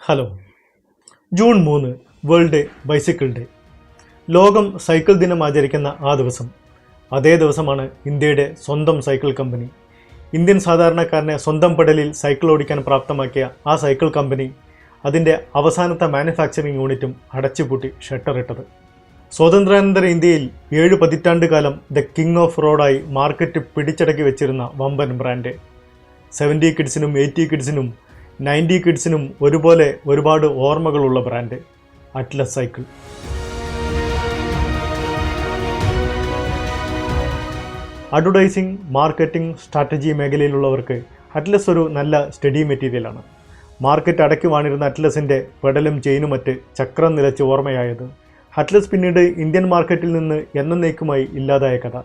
Hello. June മൂന്ന് world bicycle day. ലോകം cycle ദിനം ആചരിക്കുന്ന ആ ദിവസം. അതേ ദിവസമാണ് ഇന്ത്യയുടെ സ്വന്തം സൈക്കിൾ കമ്പനി. ഇന്ത്യൻ സാധാരണക്കാരനെ സ്വന്തം പെടലിൽ സൈക്കിൾ ഓടിക്കാൻ പ്രാപ്തമാക്കിയ ആ സൈക്കിൾ കമ്പനി അതിന്റെ അവസാനത്തെ മാനുഫാക്ചറിംഗ് യൂണിറ്റും അടച്ചുപൂട്ടി ഷട്ടറിട്ടത്. സ്വാതന്ത്ര്യാനന്തര ഇന്ത്യയിൽ ഏഴ് പതിറ്റാണ്ട് കാലം ദ കിങ് ഓഫ് റോഡായി മാർക്കറ്റ് പിടിച്ചടക്കി വെച്ചിരുന്ന വമ്പൻ ബ്രാൻഡ്. സെവന്റി കിഡ്സിനും എയ്റ്റി കിഡ്സിനും നയന്റി കിഡ്സിനും ഒരുപോലെ ഒരുപാട് ഓർമ്മകളുള്ള brand Atlas cycle. Advertising marketing strategy മേഖലയിലുള്ളവർക്ക് Atlas ഒരു നല്ല സ്റ്റഡി മെറ്റീരിയലാണ്. മാർക്കറ്റ് അടയ്ക്കുവാണിരുന്ന അറ്റ്ലസിന്റെ പെടലും ചെയിനും മറ്റ് ചക്രം നിലച്ച് ഓർമ്മയായത് അറ്റ്ലസ് പിന്നീട് ഇന്ത്യൻ മാർക്കറ്റിൽ നിന്ന് എന്നേക്കുമായി ഇല്ലാതായ കഥ.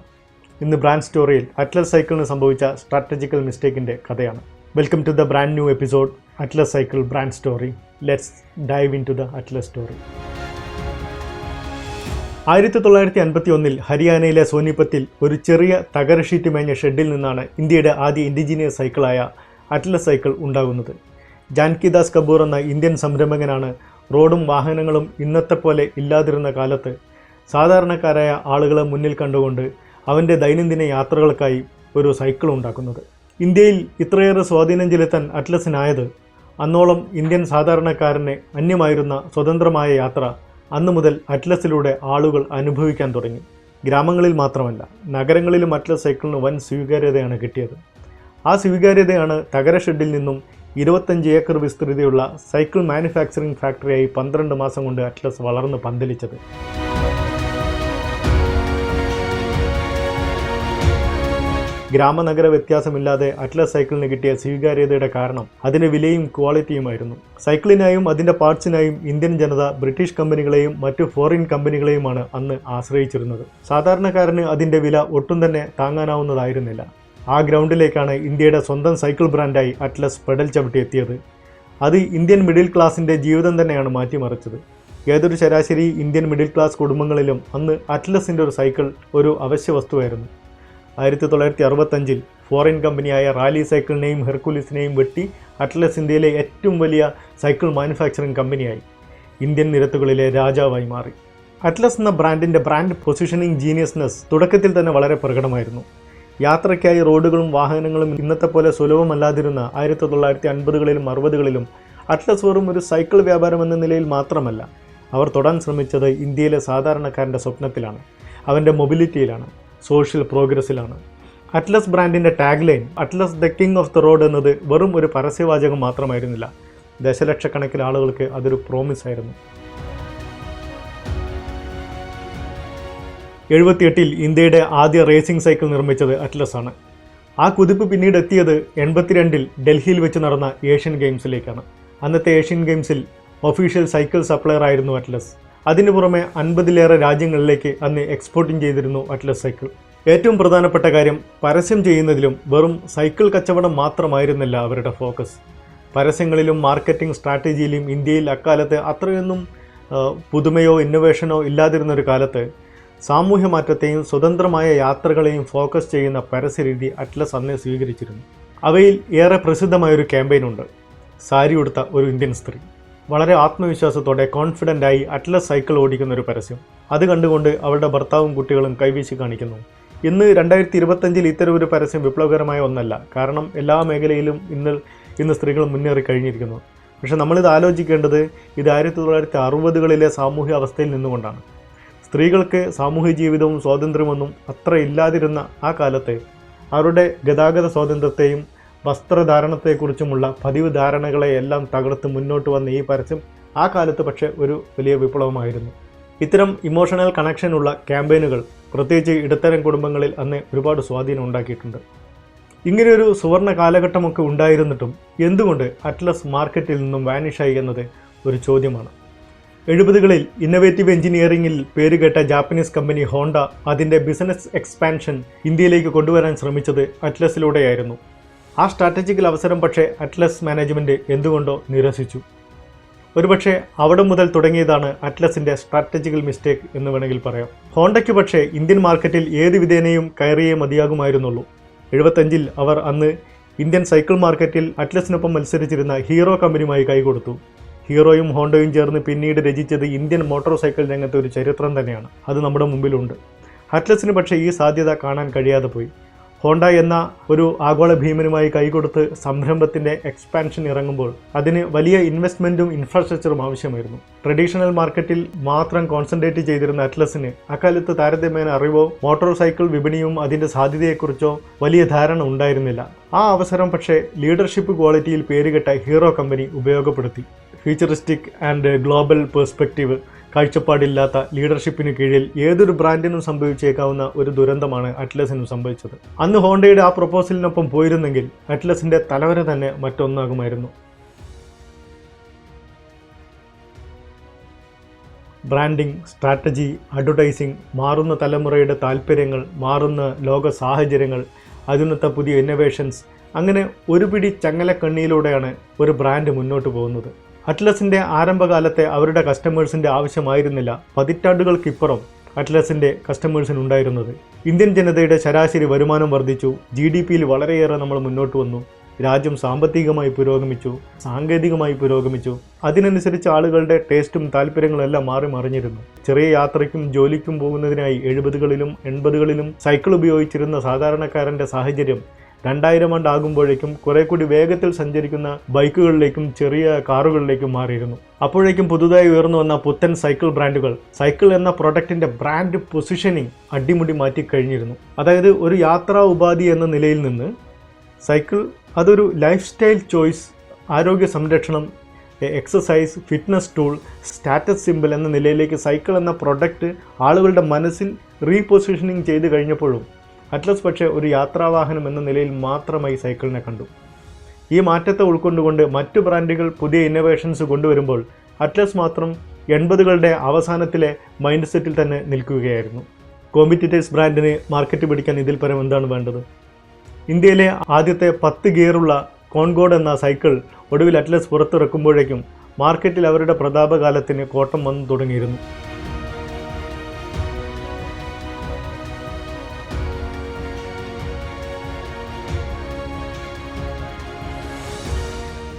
ഇന്ന് ബ്രാൻഡ് സ്റ്റോറിയിൽ അറ്റ്ലസ് സൈക്കിളിന് സംഭവിച്ച സ്ട്രാറ്റജിക്കൽ മിസ്റ്റേക്കിന്റെ കഥയാണ്. Welcome to the brand new episode Atlas cycle brand story let's dive into the Atlas story ആയിരത്തി തൊള്ളായിരത്തി അൻപത്തി ഒന്നിൽ ഹരിയാനയിലെ സോനിപത്തിൽ ഒരു ചെറിയ തകര ഷീറ്റ് മേഞ്ഞ ഷെഡിൽ നിന്നാണ് ഇന്ത്യയുടെ ആദ്യ ഇൻഡിജീനിയസ് സൈക്കിളായ അറ്റ്ലസ് സൈക്കിൾ ഉണ്ടാകുന്നത്. ജാൻകിദാസ് കപൂർ എന്ന ഇന്ത്യൻ സംരംഭകനാണ് റോഡും വാഹനങ്ങളും ഇന്നത്തെ പോലെ ഇല്ലാതിരുന്ന കാലത്ത് സാധാരണക്കാരായ ആളുകളെ മുന്നിൽ കണ്ടുകൊണ്ട് അവന്റെ ദൈനംദിന യാത്രകൾക്കായി ഒരു സൈക്കിൾ ഉണ്ടാക്കുന്നത്. ഇന്ത്യയിൽ ഇത്രയേറെ സ്വാധീനം ചെലുത്താൻ അറ്റ്ലസിനായത് അന്നോളം ഇന്ത്യൻ സാധാരണക്കാരനെ അന്യമായിരുന്ന സ്വതന്ത്രമായ യാത്ര അന്നു മുതൽ അറ്റ്ലസിലൂടെ ആളുകൾ അനുഭവിക്കാൻ തുടങ്ങി. ഗ്രാമങ്ങളിൽ മാത്രമല്ല നഗരങ്ങളിലും അറ്റ്ലസ് സൈക്കിളിന് വൻ സ്വീകാര്യതയാണ് കിട്ടിയത്. ആ സ്വീകാര്യതയാണ് തകര ഷെഡിൽ നിന്നും ഇരുപത്തഞ്ച് ഏക്കർ വിസ്തൃതിയുള്ള സൈക്കിൾ മാനുഫാക്ചറിംഗ് ഫാക്ടറിയായി പന്ത്രണ്ട് മാസം കൊണ്ട് അറ്റ്ലസ് വളർന്ന് പന്തലിച്ചത്. ഗ്രാമനഗര വ്യത്യാസമില്ലാതെ അറ്റ്ലസ് സൈക്കിളിന് കിട്ടിയ സ്വീകാര്യതയുടെ കാരണം അതിന്റെ വിലയും ക്വാളിറ്റിയുമായിരുന്നു. സൈക്കിളിനായും അതിന്റെ പാർട്സിനായും ഇന്ത്യൻ ജനത ബ്രിട്ടീഷ് കമ്പനികളെയും മറ്റു ഫോറിൻ കമ്പനികളെയുമാണ് അന്ന് ആശ്രയിച്ചിരുന്നത്. സാധാരണക്കാരന് അതിന്റെ വില ഒട്ടും തന്നെ താങ്ങാനാവുന്നതായിരുന്നില്ല. ആ ഗ്രൗണ്ടിലേക്കാണ് ഇന്ത്യയുടെ സ്വന്തം സൈക്കിൾ ബ്രാൻഡായി അറ്റ്ലസ് പെഡൽ ചവിട്ടി എത്തിയത് അത് ഇന്ത്യൻ മിഡിൽ ക്ലാസിന്റെ ജീവിതം തന്നെയാണ് മാറ്റിമറിച്ചത്. ഏതൊരു ശരാശരി ഇന്ത്യൻ മിഡിൽ ക്ലാസ് കുടുംബങ്ങളിലും അന്ന് അറ്റ്ലസിന്റെ ഒരു സൈക്കിൾ ഒരു അവശ്യ വസ്തുവായിരുന്നു. ആയിരത്തി തൊള്ളായിരത്തി അറുപത്തഞ്ചിൽ ഫോറിൻ കമ്പനിയായ റാലി സൈക്കിളിനെയും ഹെർക്കുലിസിനെയും വെട്ടി അറ്റ്ലസ് ഇന്ത്യയിലെ ഏറ്റവും വലിയ സൈക്കിൾ മാനുഫാക്ചറിംഗ് കമ്പനിയായി. ഇന്ത്യൻ നിരത്തുകളിലെ രാജാവായി മാറി. അറ്റ്ലസ് എന്ന ബ്രാൻഡിന്റെ ബ്രാൻഡ് പൊസിഷനിങ് ജീനിയസ്നെസ് തുടക്കത്തിൽ തന്നെ വളരെ പ്രകടമായിരുന്നു. യാത്രയ്ക്കായി റോഡുകളും വാഹനങ്ങളും ഇന്നത്തെ പോലെ സുലഭമല്ലാതിരുന്ന ആയിരത്തി തൊള്ളായിരത്തി അൻപതുകളിലും അറുപതുകളിലും അറ്റ്ലസ് വെറും ഒരു സൈക്കിൾ വ്യാപാരം എന്ന നിലയിൽ മാത്രമല്ല അവർ തൊടാൻ ശ്രമിച്ചത് ഇന്ത്യയിലെ സാധാരണക്കാരന്റെ സ്വപ്നത്തിലാണ്. അവന്റെ മൊബിലിറ്റിയിലാണ്. സോഷ്യൽ പ്രോഗ്രസ്സിലാണ് അറ്റ്ലസ് ബ്രാൻഡിന്റെ tag line Atlas the king of the road എന്നത് വെറും ഒരു പരസ്യവാചകം മാത്രമായിരുന്നില്ല. ദശലക്ഷക്കണക്കിന് ആളുകൾക്ക് അതൊരു പ്രോമിസ് ആയിരുന്നു. എഴുപത്തിയെട്ടിൽ ഇന്ത്യയുടെ ആദ്യ റേസിംഗ് സൈക്കിൾ നിർമ്മിച്ചത് അറ്റ്ലസ് ആണ്. ആ കുതിപ്പ് പിന്നീട് എത്തിയത് എൺപത്തിരണ്ടിൽ ഡൽഹിയിൽ വെച്ച് നടന്ന ഏഷ്യൻ ഗെയിംസിലേക്കാണ്. അന്നത്തെ ഏഷ്യൻ ഗെയിംസിൽ ഒഫീഷ്യൽ സൈക്കിൾ സപ്ലയർ ആയിരുന്നു അറ്റ്ലസ് അതിനു പുറമെ അൻപതിലേറെ രാജ്യങ്ങളിലേക്ക് അന്ന് എക്സ്പോർട്ടിംഗ് ചെയ്തിരുന്നു അറ്റ്ലസ് സൈക്കിൾ ഏറ്റവും പ്രധാനപ്പെട്ട കാര്യം പരസ്യം ചെയ്യുന്നതിലും വെറും സൈക്കിൾ കച്ചവടം മാത്രമായിരുന്നില്ല അവരുടെ ഫോക്കസ് പരസ്യങ്ങളിലും മാർക്കറ്റിംഗ് സ്ട്രാറ്റജിയിലും ഇന്ത്യയിൽ അക്കാലത്ത് അത്രയൊന്നും പുതുമയോ ഇന്നൊവേഷനോ ഇല്ലാതിരുന്ന ഒരു കാലത്ത് സാമൂഹ്യ മാറ്റത്തെയും സ്വതന്ത്രമായ യാത്രകളെയും ഫോക്കസ് ചെയ്യുന്ന പരസ്യരീതി അറ്റ്ലസ് അന്നേ സ്വീകരിച്ചിരുന്നു. അവയിൽ ഏറെ പ്രസിദ്ധമായൊരു ക്യാമ്പയിനുണ്ട് സാരി ഉടുത്ത ഒരു ഇന്ത്യൻ സ്ത്രീ. വളരെ ആത്മവിശ്വാസത്തോടെ കോൺഫിഡന്റ് ആയി അറ്റ്ലസ് സൈക്കിൾ ഓടിക്കുന്ന ഒരു പരസ്യം. അത് കണ്ടുകൊണ്ട് അവളുടെ ഭർത്താവും കുട്ടികളും കൈവീശി കാണിക്കുന്നു. ഇന്ന് രണ്ടായിരത്തി ഇരുപത്തഞ്ചിൽ ഇത്തരം ഒരു പരസ്യം വിപ്ലവകരമായ ഒന്നല്ല. കാരണം എല്ലാ മേഖലയിലും ഇന്ന് ഇന്ന് സ്ത്രീകൾ മുന്നേറി കഴിഞ്ഞിരിക്കുന്നു. പക്ഷെ നമ്മളിത് ആലോചിക്കേണ്ടത് ഇത് ആയിരത്തി തൊള്ളായിരത്തി അറുപതുകളിലെ സാമൂഹ്യ അവസ്ഥയിൽ നിന്നുകൊണ്ടാണ്. സ്ത്രീകൾക്ക് സാമൂഹ്യ ജീവിതവും സ്വാതന്ത്ര്യമൊന്നും അത്ര ഇല്ലാതിരുന്ന ആ കാലത്ത് അവരുടെ ഗതാഗത സ്വാതന്ത്ര്യത്തെയും വസ്ത്രധാരണത്തെക്കുറിച്ചുമുള്ള പതിവ് ധാരണകളെയെല്ലാം തകർത്ത് മുന്നോട്ട് വന്ന ഈ പരസ്യം ആ കാലത്ത് പക്ഷേ ഒരു വലിയ വിപ്ലവമായിരുന്നു. ഇത്തരം ഇമോഷണൽ കണക്ഷനുള്ള ക്യാമ്പയിനുകൾ പ്രത്യേകിച്ച് ഇടത്തരം കുടുംബങ്ങളിൽ അന്ന് ഒരുപാട് സ്വാധീനം ഉണ്ടാക്കിയിട്ടുണ്ട്. ഇങ്ങനെയൊരു സുവർണ കാലഘട്ടമൊക്കെ ഉണ്ടായിരുന്നിട്ടും എന്തുകൊണ്ട് അറ്റ്ലസ് മാർക്കറ്റിൽ നിന്നും വാനിഷായി എന്നത് ഒരു ചോദ്യമാണ്. എഴുപതുകളിൽ ഇന്നവേറ്റീവ് എഞ്ചിനീയറിംഗിൽ പേരുകേട്ട ജാപ്പനീസ് കമ്പനി ഹോണ്ട അതിന്റെ ബിസിനസ് എക്സ്പാൻഷൻ ഇന്ത്യയിലേക്ക് കൊണ്ടുവരാൻ ശ്രമിച്ചത് അറ്റ്ലസിലൂടെയായിരുന്നു. ആ സ്ട്രാറ്റജിക്കൽ അവസരം പക്ഷേ അറ്റ്ലസ് മാനേജ്മെന്റ് എന്തുകൊണ്ടോ നിരസിച്ചു. ഒരുപക്ഷെ അവിടെ മുതൽ തുടങ്ങിയതാണ് അറ്റ്ലസിന്റെ സ്ട്രാറ്റജിക്കൽ മിസ്റ്റേക്ക് എന്ന് വേണമെങ്കിൽ പറയാം. ഹോണ്ടയ്ക്ക് പക്ഷേ ഇന്ത്യൻ മാർക്കറ്റിൽ ഏത് വിധേനയും കയറിയേ മതിയാകുമായിരുന്നുള്ളൂ. എഴുപത്തഞ്ചിൽ അവർ അന്ന് ഇന്ത്യൻ സൈക്കിൾ മാർക്കറ്റിൽ അറ്റ്ലസിനൊപ്പം മത്സരിച്ചിരുന്ന ഹീറോ കമ്പനിയുമായി കൈകൊടുത്തു. ഹീറോയും ഹോണ്ടയും ചേർന്ന് പിന്നീട് രചിച്ചത് ഇന്ത്യൻ മോട്ടോർ സൈക്കിൾ രംഗത്തെ ഒരു ചരിത്രം തന്നെയാണ്. അത് നമ്മുടെ മുമ്പിലുണ്ട്. അറ്റ്ലസിന് പക്ഷേ ഈ സാധ്യത കാണാൻ കഴിയാതെ പോയി. ഹോണ്ട എന്ന ഒരു ആഗോള ഭീമനുമായി കൈകൊടുത്ത് സംരംഭത്തിന്റെ എക്സ്പാൻഷൻ ഇറങ്ങുമ്പോൾ അതിന് വലിയ ഇൻവെസ്റ്റ്മെന്റും ഇൻഫ്രാസ്ട്രക്ചറും ആവശ്യമായിരുന്നു. ട്രഡീഷണൽ മാർക്കറ്റിൽ മാത്രം കോൺസെൻട്രേറ്റ് ചെയ്തിരുന്ന അറ്റ്ലസിന് അക്കാലത്ത് താരതമ്യേന അറിവോ മോട്ടോർ സൈക്കിൾ വിപണിയും അതിന്റെ സാധ്യതയെക്കുറിച്ചോ വലിയ ധാരണ ഉണ്ടായിരുന്നില്ല. ആ അവസരം പക്ഷേ ലീഡർഷിപ്പ് ക്വാളിറ്റിയിൽ പേരുകെട്ട ഹീറോ കമ്പനി ഉപയോഗപ്പെടുത്തി. ഫ്യൂച്ചറിസ്റ്റിക് ആൻഡ് ഗ്ലോബൽ പെർസ്പെക്റ്റീവ് കാഴ്ചപ്പാടില്ലാത്ത ലീഡർഷിപ്പിന് കീഴിൽ ഏതൊരു ബ്രാൻഡിനും സംഭവിച്ചേക്കാവുന്ന ഒരു ദുരന്തമാണ് അറ്റ്ലസിനും സംഭവിച്ചത്. അന്ന് ഹോണ്ടയുടെ ആ പ്രൊപ്പോസലിനൊപ്പം പോയിരുന്നെങ്കിൽ അറ്റ്ലസിന്റെ തലവര തന്നെ മറ്റൊന്നാകുമായിരുന്നു. ബ്രാൻഡിംഗ് സ്ട്രാറ്റജി അഡ്വർടൈസിംഗ് മാറുന്ന തലമുറയുടെ താല്പര്യങ്ങൾ മാറുന്ന ലോക സാഹചര്യങ്ങൾ അതിനത്തെ പുതിയ ഇന്നൊവേഷൻസ് അങ്ങനെ ഒരു പിടി ചങ്ങലക്കണ്ണിയിലൂടെയാണ് ഒരു ബ്രാൻഡ് മുന്നോട്ട് പോകുന്നത്. അറ്റ്ലസിന്റെ ആരംഭകാലത്തെ അവരുടെ കസ്റ്റമേഴ്സിന്റെ ആവശ്യമായിരുന്നില്ല. പതിറ്റാണ്ടുകൾക്കിപ്പുറം അറ്റ്ലസിന്റെ കസ്റ്റമേഴ്സിനുണ്ടായിരുന്നത്. ഇന്ത്യൻ ജനതയുടെ ശരാശരി വരുമാനം വർദ്ധിച്ചു. ജി ഡി പിയിൽ വളരെയേറെ നമ്മൾ മുന്നോട്ട് വന്നു. രാജ്യം സാമ്പത്തികമായി പുരോഗമിച്ചു. സാങ്കേതികമായി പുരോഗമിച്ചു. അതിനനുസരിച്ച് ആളുകളുടെ ടേസ്റ്റും താല്പര്യങ്ങളും എല്ലാം മാറി മറിഞ്ഞിരുന്നു. ചെറിയ യാത്രയ്ക്കും ജോലിക്കും പോകുന്നതിനായി എഴുപതുകളിലും എൺപതുകളിലും സൈക്കിൾ ഉപയോഗിച്ചിരുന്ന സാധാരണക്കാരന്റെ സാഹചര്യം രണ്ടായിരം ആകുമ്പോഴേക്കും കുറെ കൂടി വേഗത്തിൽ സഞ്ചരിക്കുന്ന ബൈക്കുകളിലേക്കും ചെറിയ കാറുകളിലേക്കും മാറിയിരുന്നു. അപ്പോഴേക്കും പുതുതായി ഉയർന്നു വന്ന പുത്തൻ സൈക്കിൾ ബ്രാൻഡുകൾ സൈക്കിൾ എന്ന പ്രൊഡക്റ്റിന്റെ ബ്രാൻഡ് പൊസിഷനിങ് അടിമുടി മാറ്റി കഴിഞ്ഞിരുന്നു. അതായത് ഒരു യാത്രാ ഉപാധി എന്ന നിലയിൽ നിന്ന് സൈക്കിൾ അതൊരു ലൈഫ് സ്റ്റൈൽ ചോയ്സ് ആരോഗ്യ സംരക്ഷണം exercise fitness tool status simple എന്ന നിലയിലേക്ക് സൈക്കിൾ എന്ന പ്രൊഡക്റ്റ് ആളുകളുടെ മനസ്സിൽ റീപൊസിഷനിങ് ചെയ്ത് കഴിഞ്ഞപ്പോഴും അറ്റ്ലസ് പക്ഷേ ഒരു യാത്രാവാഹനം എന്ന നിലയിൽ മാത്രമായി സൈക്കിളിനെ കണ്ടു. ഈ മാറ്റത്തെ ഉൾക്കൊണ്ടുകൊണ്ട് മറ്റു ബ്രാൻഡുകൾ പുതിയ ഇന്നോവേഷൻസ് കൊണ്ടുവരുമ്പോൾ അറ്റ്ലസ് മാത്രം എൺപതുകളുടെ അവസാനത്തിലെ മൈൻഡ് സെറ്റിൽ തന്നെ നിൽക്കുകയായിരുന്നു. കോമ്പറ്റീറ്റേഴ്സ് ബ്രാൻഡിന് മാർക്കറ്റ് പിടിക്കാൻ ഇതിൽ പരം എന്താണ് വേണ്ടത്? ഇന്ത്യയിലെ ആദ്യത്തെ പത്ത് ഗിയറുള്ള കോൺഗോഡ് എന്ന സൈക്കിൾ ഒടുവിൽ അറ്റ്ലസ് പുറത്തിറക്കുമ്പോഴേക്കും മാർക്കറ്റിൽ അവരുടെ പ്രതാപകാലത്തിന് കോട്ടം വന്നു തുടങ്ങിയിരുന്നു.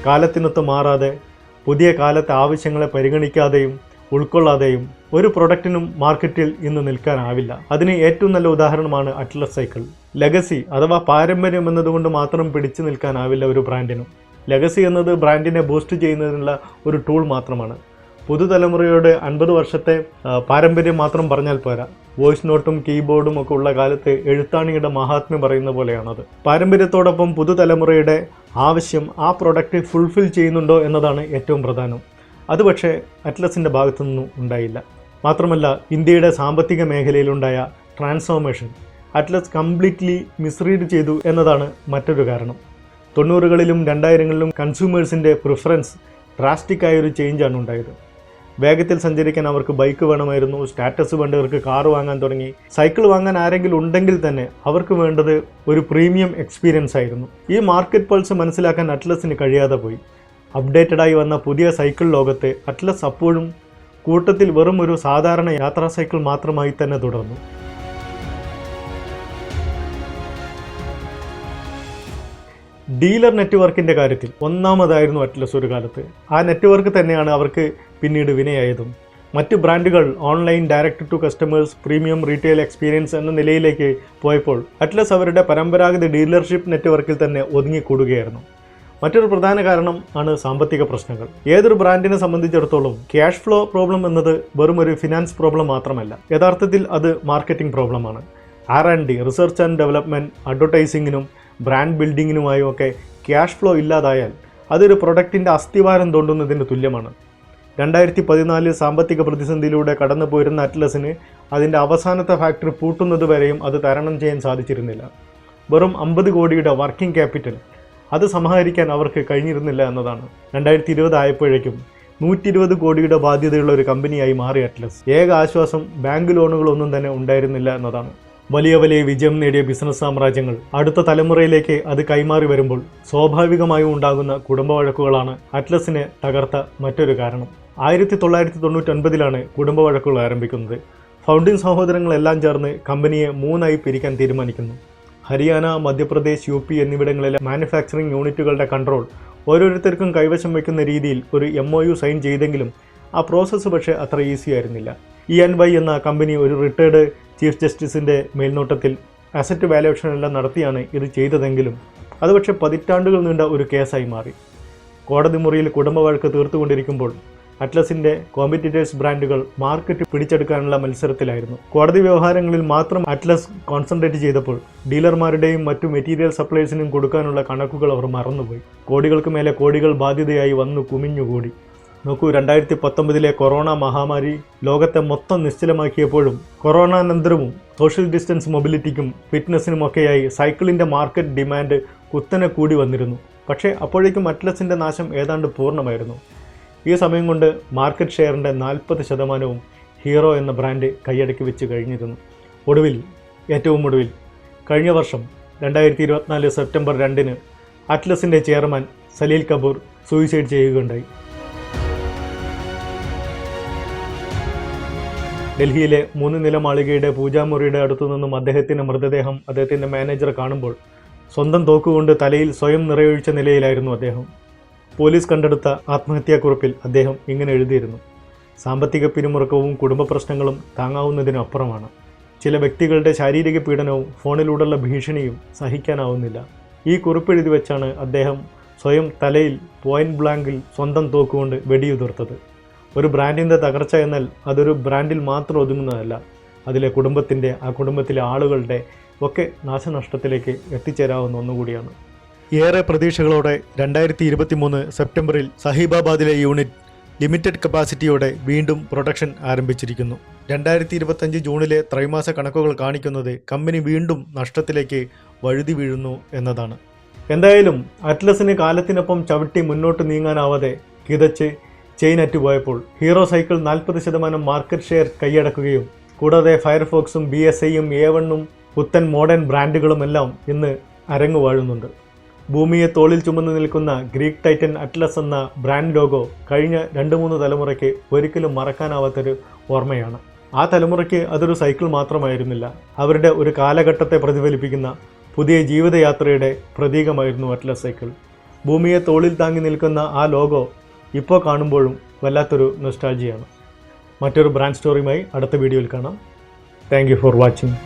കാലത്തിനൊത്ത് മാറാതെ പുതിയ കാലത്തെ ആവശ്യങ്ങളെ പരിഗണിക്കാതെയും ഉൾക്കൊള്ളാതെയും ഒരു പ്രൊഡക്റ്റിനും മാർക്കറ്റിൽ ഇന്ന് നിൽക്കാനാവില്ല. അതിന് ഏറ്റവും നല്ല ഉദാഹരണമാണ് അറ്റ്ലസ് സൈക്കിൾ. ലെഗസി അഥവാ പാരമ്പര്യം എന്നതുകൊണ്ട് മാത്രം പിടിച്ചു നിൽക്കാനാവില്ല ഒരു ബ്രാൻഡിനും. ലെഗസി എന്നത് ബ്രാൻഡിനെ ബൂസ്റ്റ് ചെയ്യുന്നതിനുള്ള ഒരു ടൂൾ മാത്രമാണ്. പുതുതലമുറയുടെ അൻപത് വർഷത്തെ പാരമ്പര്യം മാത്രം പറഞ്ഞാൽ പോരാ. വോയിസ് നോട്ടും കീബോർഡും ഒക്കെ ഉള്ള കാലത്ത് എഴുത്താണിയുടെ മഹാത്മ്യം പറയുന്ന പോലെയാണത്. പാരമ്പര്യത്തോടൊപ്പം പുതുതലമുറയുടെ ആവശ്യം ആ പ്രൊഡക്റ്റ് ഫുൾഫിൽ ചെയ്യുന്നുണ്ടോ എന്നതാണ് ഏറ്റവും പ്രധാനം. അത് പക്ഷേ അറ്റ്ലസിന്റെ ഭാഗത്തുനിന്നും ഉണ്ടായില്ല. മാത്രമല്ല ഇന്ത്യയുടെ സാമ്പത്തിക മേഖലയിലുണ്ടായ ട്രാൻസ്ഫോർമേഷൻ അറ്റ്ലസ് കംപ്ലീറ്റ്ലി മിസ്റീഡ് ചെയ്തു എന്നതാണ് മറ്റൊരു കാരണം. തൊണ്ണൂറുകളിലും രണ്ടായിരങ്ങളിലും കൺസ്യൂമേഴ്സിന്റെ പ്രിഫറൻസ് ഡ്രാസ്റ്റിക് ആയ ഒരു ചേഞ്ചാണ് ഉണ്ടായത്. വേഗത്തിൽ സഞ്ചരിക്കാൻ അവർക്ക് ബൈക്ക് വേണമായിരുന്നു സ്റ്റാറ്റസ് വേണ്ടവർക്ക് കാർ വാങ്ങാൻ തുടങ്ങി. സൈക്കിൾ വാങ്ങാൻ ആരെങ്കിലും ഉണ്ടെങ്കിൽ തന്നെ അവർക്ക് വേണ്ടത് ഒരു പ്രീമിയം എക്സ്പീരിയൻസ് ആയിരുന്നു. ഈ മാർക്കറ്റ് പൾസ് മനസ്സിലാക്കാൻ അറ്റ്ലസിന് കഴിയാതെ പോയി. അപ്ഡേറ്റഡായി വന്ന പുതിയ സൈക്കിൾ ലോകത്ത് അറ്റ്ലസ് അപ്പോഴും കൂട്ടത്തിൽ വെറും ഒരു സാധാരണ യാത്രാ സൈക്കിൾ മാത്രമായി തന്നെ തുടർന്നു. ഡീലർ നെറ്റ്വർക്കിന്റെ കാര്യത്തിൽ ഒന്നാമതായിരുന്നു അറ്റ്ലസ് ഒരു കാലത്ത്. ആ നെറ്റ്വർക്ക് തന്നെയാണ് അവർക്ക് പിന്നീട് വിനയായതും. മറ്റ് ബ്രാൻഡുകൾ online direct to customers premium retail experience എന്ന നിലയിലേക്ക് പോയപ്പോൾ അറ്റ്ലസ് അവരുടെ പരമ്പരാഗത ഡീലർഷിപ്പ് നെറ്റ്വർക്കിൽ തന്നെ ഒതുങ്ങിക്കൂടുകയായിരുന്നു. മറ്റൊരു പ്രധാന കാരണം ആണ് സാമ്പത്തിക പ്രശ്നങ്ങൾ. ഏതൊരു ബ്രാൻഡിനെ സംബന്ധിച്ചിടത്തോളം ക്യാഷ് ഫ്ലോ പ്രോബ്ലം എന്നത് വെറും ഒരു ഫിനാൻസ് പ്രോബ്ലം മാത്രമല്ല യഥാർത്ഥത്തിൽ അത് മാർക്കറ്റിംഗ് പ്രോബ്ലമാണ്. R and D research and development അഡ്വർടൈസിങ്ങിനും brand ബിൽഡിങ്ങിനുമായും ഒക്കെ ക്യാഷ് ഫ്ലോ ഇല്ലാതായാൽ അതൊരു പ്രൊഡക്റ്റിന്റെ അസ്ഥിവാരം തോണ്ടുന്നതിന് തുല്യമാണ്. രണ്ടായിരത്തി പതിനാലിൽ സാമ്പത്തിക പ്രതിസന്ധിയിലൂടെ കടന്നു പോയിരുന്ന അറ്റ്ലസിന് അതിന്റെ അവസാനത്തെ ഫാക്ടറി പൂട്ടുന്നത് വരെയും അത് തരണം ചെയ്യാൻ സാധിച്ചിരുന്നില്ല. വെറും അമ്പത് കോടിയുടെ വർക്കിംഗ് ക്യാപിറ്റൽ അത് സമാഹരിക്കാൻ അവർക്ക് കഴിഞ്ഞിരുന്നില്ല എന്നതാണ്. രണ്ടായിരത്തി ഇരുപത് ആയപ്പോഴേക്കും നൂറ്റി ഇരുപത് കോടിയുടെ ബാധ്യതയുള്ള ഒരു കമ്പനിയായി മാറി അറ്റ്ലസ്. ഏക ആശ്വാസം ബാങ്ക് ലോണുകളൊന്നും തന്നെ ഉണ്ടായിരുന്നില്ല എന്നതാണ്. വലിയ വലിയ വിജയം നേടിയ ബിസിനസ് സാമ്രാജ്യങ്ങൾ അടുത്ത തലമുറയിലേക്ക് അത് കൈമാറി വരുമ്പോൾ സ്വാഭാവികമായും ഉണ്ടാകുന്ന കുടുംബ വഴക്കുകളാണ് അറ്റ്ലസിനെ തകർത്ത മറ്റൊരു കാരണം. ആയിരത്തി തൊള്ളായിരത്തി തൊണ്ണൂറ്റൊൻപതിലാണ് കുടുംബ വഴക്കുകൾ ആരംഭിക്കുന്നത്. ഫൗണ്ടിങ് സഹോദരങ്ങളെല്ലാം ചേർന്ന് കമ്പനിയെ മൂന്നായി പിരിക്കാൻ തീരുമാനിക്കുന്നു. ഹരിയാന മധ്യപ്രദേശ് യു പി എന്നിവിടങ്ങളിലെ മാനുഫാക്ചറിംഗ് യൂണിറ്റുകളുടെ കൺട്രോൾ ഓരോരുത്തർക്കും കൈവശം വയ്ക്കുന്ന രീതിയിൽ ഒരു എം സൈൻ ചെയ്തെങ്കിലും ആ പ്രോസസ്സ് പക്ഷേ അത്ര ഈസി ആയിരുന്നില്ല. ഇ എൻ വൈ എന്ന കമ്പനി ഒരു റിട്ടയർഡ് ചീഫ് ജസ്റ്റിസിന്റെ മേൽനോട്ടത്തിൽ അസറ്റ് വാല്യുവേഷൻ എല്ലാം നടത്തിയാണ് ഇത് ചെയ്തതെങ്കിലും അത് പക്ഷേ പതിറ്റാണ്ടുകൾ നീണ്ട ഒരു കേസായി മാറി. കോടതി മുറിയിൽ കുടുംബ വഴക്ക് തീർത്തുകൊണ്ടിരിക്കുമ്പോൾ അറ്റ്ലസിന്റെ കോമ്പറ്റീറ്റേഴ്സ് ബ്രാൻഡുകൾ മാർക്കറ്റ് പിടിച്ചെടുക്കാനുള്ള മത്സരത്തിലായിരുന്നു. കോടതി വ്യവഹാരങ്ങളിൽ മാത്രം അറ്റ്ലസ് കോൺസെൻട്രേറ്റ് ചെയ്തപ്പോൾ ഡീലർമാരുടെയും മറ്റു മെറ്റീരിയൽ സപ്ലൈസിനും കൊടുക്കാനുള്ള കണക്കുകൾ അവർ മറന്നുപോയി. കോടികൾക്ക് മേലെ കോടികൾ ബാധ്യതയായി വന്നു കുമിഞ്ഞുകൂടി. നോക്കൂ രണ്ടായിരത്തി പത്തൊമ്പതിലെ കൊറോണ മഹാമാരി ലോകത്തെ മൊത്തം നിശ്ചലമാക്കിയപ്പോഴും കൊറോണാനന്തരവും സോഷ്യൽ ഡിസ്റ്റൻസ് മൊബിലിറ്റിക്കും ഫിറ്റ്നസ്സിനുമൊക്കെയായി സൈക്കിളിന്റെ മാർക്കറ്റ് ഡിമാൻഡ് കുത്തനെ കൂടി വന്നിരുന്നു. പക്ഷേ അപ്പോഴേക്കും അറ്റ്ലസിന്റെ നാശം ഏതാണ്ട് പൂർണമായിരുന്നു. ഈ സമയം കൊണ്ട് മാർക്കറ്റ് ഷെയറിന്റെ നാൽപ്പത് ശതമാനവും ഹീറോ എന്ന ബ്രാൻഡ് കൈയടക്കി വെച്ച് കഴിഞ്ഞിരുന്നു. ഒടുവിൽ ഏറ്റവും ഒടുവിൽ കഴിഞ്ഞ വർഷം രണ്ടായിരത്തി ഇരുപത്തിനാല് സെപ്റ്റംബർ രണ്ടിന് അറ്റ്ലസിന്റെ ചെയർമാൻ സലീൽ കപൂർ സൂയിസൈഡ് ചെയ്യുകയുണ്ടായി. ഡൽഹിയിലെ മൂന്ന് നില മാളികയുടെ പൂജാമുറിയുടെ അടുത്തു നിന്നും അദ്ദേഹത്തിന്റെ മൃതദേഹം അദ്ദേഹത്തിന്റെ മാനേജർ കാണുമ്പോൾ സ്വന്തം തോക്കുകൊണ്ട് തലയിൽ സ്വയം നിറയൊഴിച്ച നിലയിലായിരുന്നു അദ്ദേഹം. പോലീസ് കണ്ടെടുത്ത ആത്മഹത്യാക്കുറിപ്പിൽ അദ്ദേഹം ഇങ്ങനെ എഴുതിയിരുന്നു. സാമ്പത്തിക പിരിമുറുക്കവും കുടുംബ പ്രശ്നങ്ങളും താങ്ങാവുന്നതിനപ്പുറമാണ്. ചില വ്യക്തികളുടെ ശാരീരിക പീഡനവും ഫോണിലൂടെയുള്ള ഭീഷണിയും സഹിക്കാനാവുന്നില്ല. ഈ കുറിപ്പെഴുതി വെച്ചാണ് അദ്ദേഹം സ്വയം തലയിൽ പോയിന്റ് ബ്ലാങ്കിൽ സ്വന്തം തോക്കുകൊണ്ട് വെടിയുതിർത്തത്. ഒരു ബ്രാൻഡിന്റെ തകർച്ച എന്നാൽ അതൊരു ബ്രാൻഡിൽ മാത്രം ഒതുങ്ങുന്നതല്ല. അതിലെ കുടുംബത്തിന്റെ ആ കുടുംബത്തിലെ ആളുകളുടെ ഒക്കെ നാശനഷ്ടത്തിലേക്ക് എത്തിച്ചേരാവുന്ന ഒന്നുകൂടിയാണ്. ഏറെ പ്രതീക്ഷകളോടെ രണ്ടായിരത്തി ഇരുപത്തി മൂന്ന് സെപ്റ്റംബറിൽ സഹീബാബാദിലെ യൂണിറ്റ് ലിമിറ്റഡ് കപ്പാസിറ്റിയോടെ വീണ്ടും പ്രൊഡക്ഷൻ ആരംഭിച്ചിരിക്കുന്നു. രണ്ടായിരത്തി ഇരുപത്തഞ്ച് ജൂണിലെ ത്രൈമാസ കണക്കുകൾ കാണിക്കുന്നത് കമ്പനി വീണ്ടും നഷ്ടത്തിലേക്ക് വഴുതി വീഴുന്നു എന്നതാണ്. എന്തായാലും അറ്റ്ലസിന് കാലത്തിനൊപ്പം ചവിട്ടി മുന്നോട്ട് നീങ്ങാനാവാതെ കിതച്ച് ചെയിൻ അറ്റുപോയപ്പോൾ ഹീറോ സൈക്കിൾ നാൽപ്പത് ശതമാനം മാർക്കറ്റ് ഷെയർ കൈയടക്കുകയും കൂടാതെ ഫയർഫോക്സും ബി എസ് ഐയും എ വണ്ണും പുത്തൻ മോഡേൺ ബ്രാൻഡുകളുമെല്ലാം ഇന്ന് അരങ്ങു വാഴുന്നുണ്ട്. ഭൂമിയെ തോളിൽ ചുമന്ന് നിൽക്കുന്ന ഗ്രീക്ക് ടൈറ്റൻ അറ്റ്ലസ് എന്ന ബ്രാൻഡ് ലോഗോ കഴിഞ്ഞ രണ്ട് മൂന്ന് തലമുറയ്ക്ക് ഒരിക്കലും മറക്കാനാവാത്തൊരു ഓർമ്മയാണ്. ആ തലമുറയ്ക്ക് അതൊരു സൈക്കിൾ മാത്രമായിരുന്നില്ല. അവരുടെ ഒരു കാലഘട്ടത്തെ പ്രതിഫലിപ്പിക്കുന്ന പുതിയ ജീവിതയാത്രയുടെ പ്രതീകമായിരുന്നു അറ്റ്ലസ് സൈക്കിൾ. ഭൂമിയെ തോളിൽ താങ്ങി നിൽക്കുന്ന ആ ലോഗോ ഇപ്പോൾ കാണുമ്പോഴും വല്ലാത്തൊരു നൊസ്റ്റാൾജിയാണ് മറ്റൊരു ബ്രാൻഡ് സ്റ്റോറിയുമായി അടുത്ത വീഡിയോയിൽ കാണാം. Thank for watching